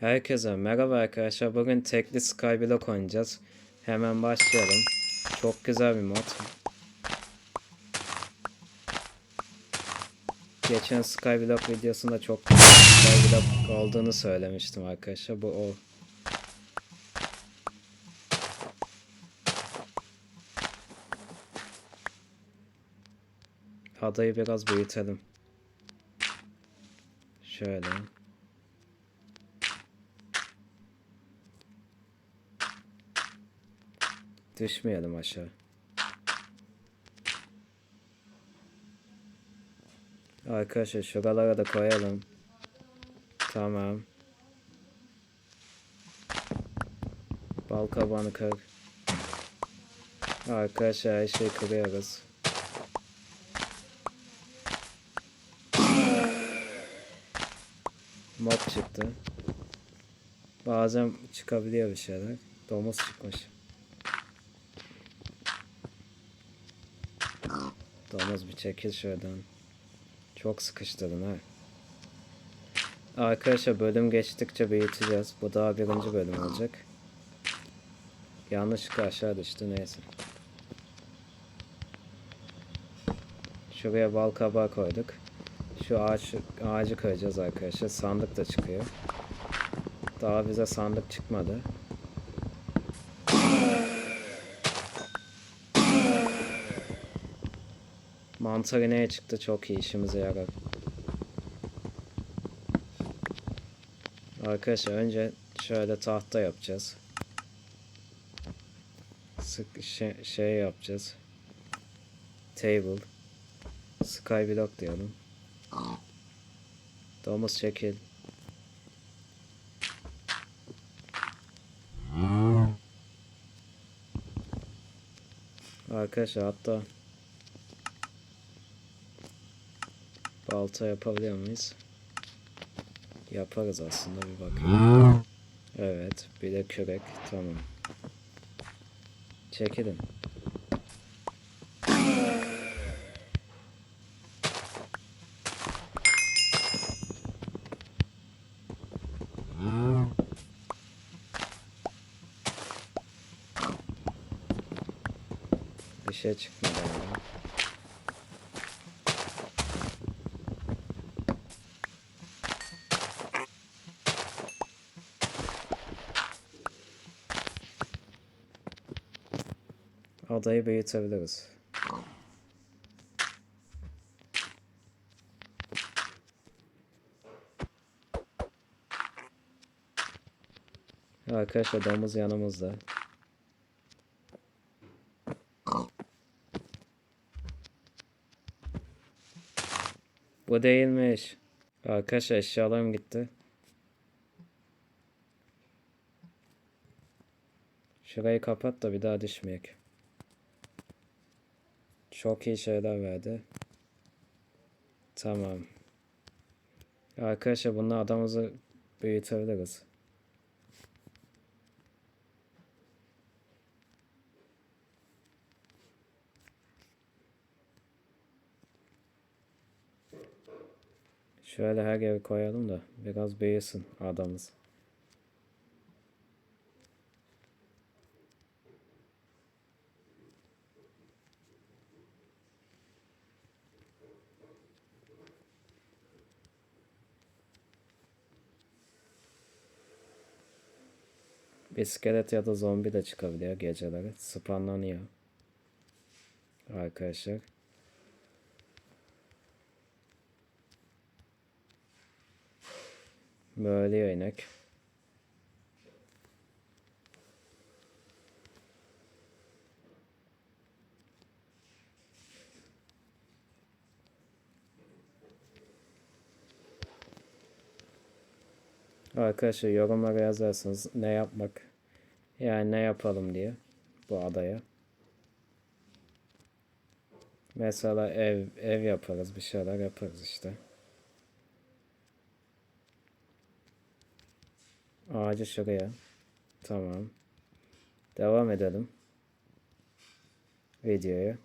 Herkese merhaba arkadaşlar. Bugün tekli Skyblock oynayacağız. Hemen başlayalım. Çok güzel bir mod. Geçen Skyblock videosunda çok güzel Skyblock olduğunu söylemiştim arkadaşlar. Bu o. Adayı biraz büyütelim. Şöyle. Düşmeyelim aşağı. Arkadaşlar şuralara da koyalım. Tamam. Bal kabağını kır. Arkadaşlar her şeyi kırıyoruz. Mob çıktı. Bazen çıkabiliyor bir şeyler. Domuz çıkmış. Domuz bir çekil şuradan. Çok sıkıştırdın ha. Arkadaşlar bölüm geçtikçe büyüteceğiz. Bu daha birinci bölüm olacak. Yanlışlıkla aşağı düştü neyse. Şuraya bal kabağı koyduk. Şu ağaç, ağacı koyacağız arkadaşlar. Sandık da çıkıyor. Daha bize sandık çıkmadı. Mantarı neye çıktı çok iyi işimize yarar. Arkadaşlar önce şöyle tahta yapacağız. Sık şey, şey yapacağız. Table. Skyblock diyelim. Domuz çekil. Arkadaşlar hatta balta yapabiliyor muyuz? Yaparız aslında bir bakayım. Evet, bir de kürek. Tamam. Çekilin. Bir şey çıkmadı. Adayı büyütebiliriz. Arkadaşlar domuz yanımızda. Bu değilmiş. Arkadaşlar eşyalarım gitti. Şurayı kapat da bir daha düşmeyek. Çok iyi şeyler verdi. Tamam. Arkadaşlar bununla adamımızı büyütebiliriz. Şöyle her yere koyalım da biraz büyüsün İskelet ya da zombi de çıkabiliyor geceleri. Spawnlanıyor. Arkadaşlar. Böyle inek. Arkadaşlar yorumlara yazarsınız ne yapmak yani ne yapalım diye bu adaya. Mesela ev ev yaparız bir şeyler yaparız işte. Ağacı şuraya. Tamam. Devam edelim. Videoya.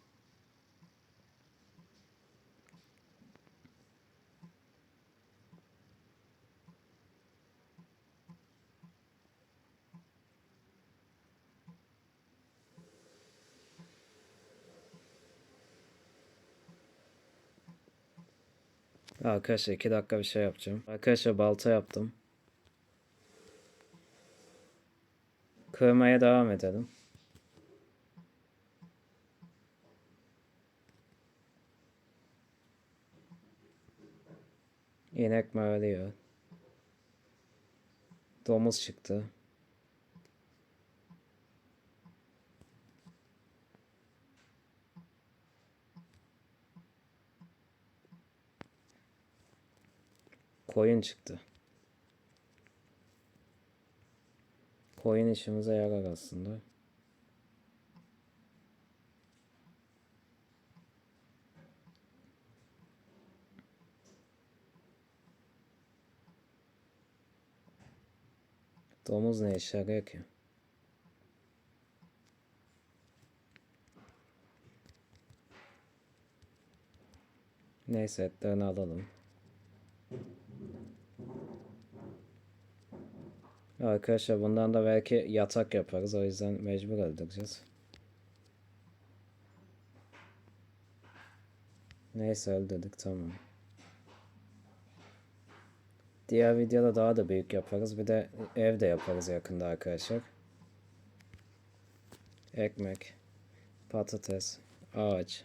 Arkadaşlar 2 dakika bir şey yapacağım. Arkadaşlar balta yaptım. Kırmaya devam edelim. İnek mağarıyor. Domuz çıktı. Koyun çıktı. Koyun işimize yarar aslında. Domuz ne işe yarıyor ki? Neyse etlerini alalım. Arkadaşlar bundan da belki yatak yaparız. O yüzden mecbur öldüreceğiz. Neyse öldürdük tamam. Diğer videoda daha da büyük yaparız. Bir de ev de yaparız yakında arkadaşlar. Ekmek, patates, ağaç.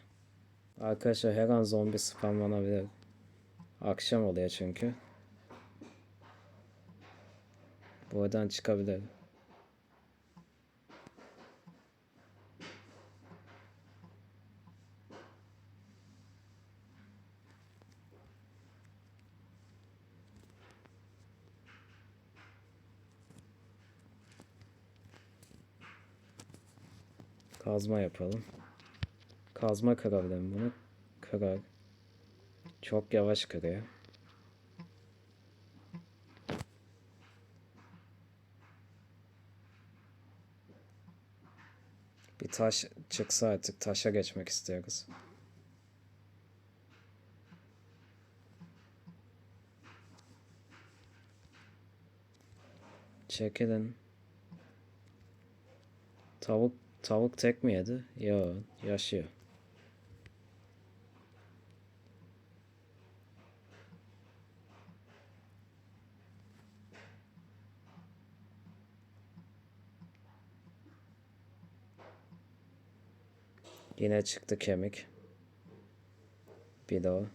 Arkadaşlar her an zombi spamlanabilir. Akşam oluyor çünkü. Buradan çıkabilir. Kazma yapalım. Kazma kırabilir mi bunu? Kırar. Çok yavaş kırıyor. Bir taş çıksa artık taşa geçmek istiyoruz. Çekilin. Tavuk tavuk tek mi yedi? Yo, yaşıyor. Yine çıktı kemik. Bir o.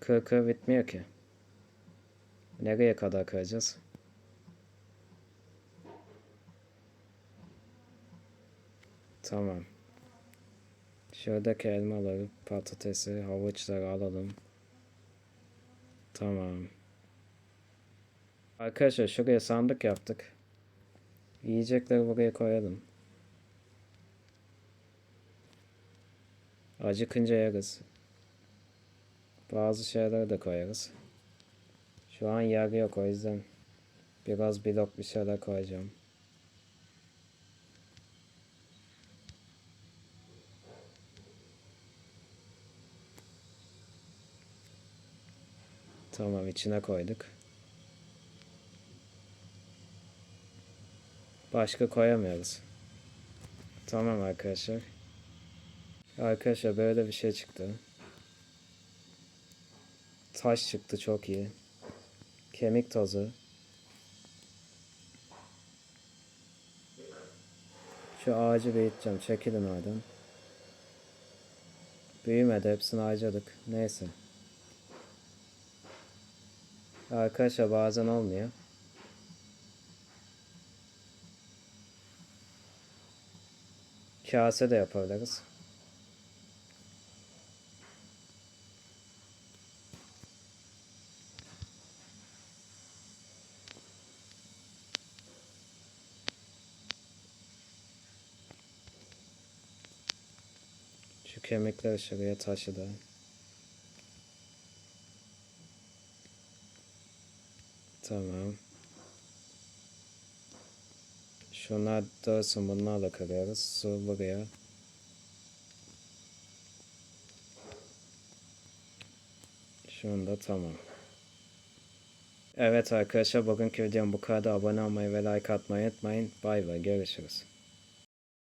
Kır kır bitmiyor ki. Nereye kadar kıracağız? Tamam. Şuradaki elmaları, patatesi, havuçları alalım. Tamam. Arkadaşlar şuraya sandık yaptık. Yiyecekleri buraya koyalım. Acıkınca yeriz. Bazı şeyleri de koyarız. Şu an yer yok o yüzden biraz blok bir şeyler koyacağım. Tamam içine koyduk. Başka koyamıyoruz. Tamam arkadaşlar. Arkadaşlar böyle bir şey çıktı. Taş çıktı çok iyi. Kemik tozu. Şu ağacı büyüteceğim. Çekilin oradan. Büyümedi. Hepsini harcadık. Neyse. Arkadaşlar bazen olmuyor. Kase de yapabiliriz. Şu kemikleri şuraya taşıdı. Tamam. Şunlar dursun bunlarla kırıyoruz. Su buraya. Şunu da tamam. Evet arkadaşlar bugünkü videom bu kadar. Abone olmayı ve like atmayı unutmayın. Bay bay görüşürüz.